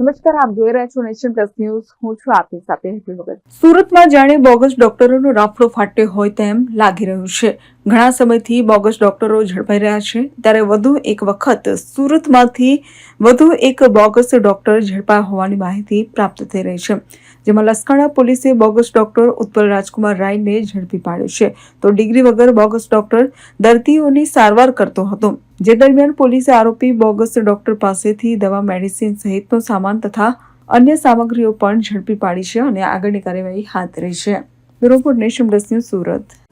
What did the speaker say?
નમસ્કાર, આપ જોઈ રહ્યા છો નેશન પ્લસ ન્યૂઝ. હું છું આપની સાથે હેતલ ભગત. સુરતમાં જાણે બોગસ ડોક્ટરોનો રાફડો ફાટ્યો હોય તેમ લાગી રહ્યું છે. ઘણા સમયથી બોગસ ડોક્ટરો ઝડપાઈ રહ્યા છે. ત્યારે વધુ એક વખત સુરતમાંથી વધુ એક બોગસ ડોક્ટર ઝડપાયા હોવાની માહિતી પ્રાપ્ત થઈ રહી છે, જેમાં લસકાણા પોલીસે બોગસ ડોક્ટર ઉત્પલ રાજકુમાર રાયને ઝડપી પાડ્યો છે. તો ડિગ્રી વગર બોગસ ડોક્ટર દર્દીઓની સારવાર કરતો હતો, જે દરમિયાન પોલીસે આરોપી બોગસ ડોક્ટર પાસેથી દવા મેડિસિન સહિતનો સામાન તથા અન્ય સામગ્રીઓ પણ ઝડપી પાડી છે અને આગળની કાર્યવાહી હાથ ધરી છે. Bureau nation plus Surat.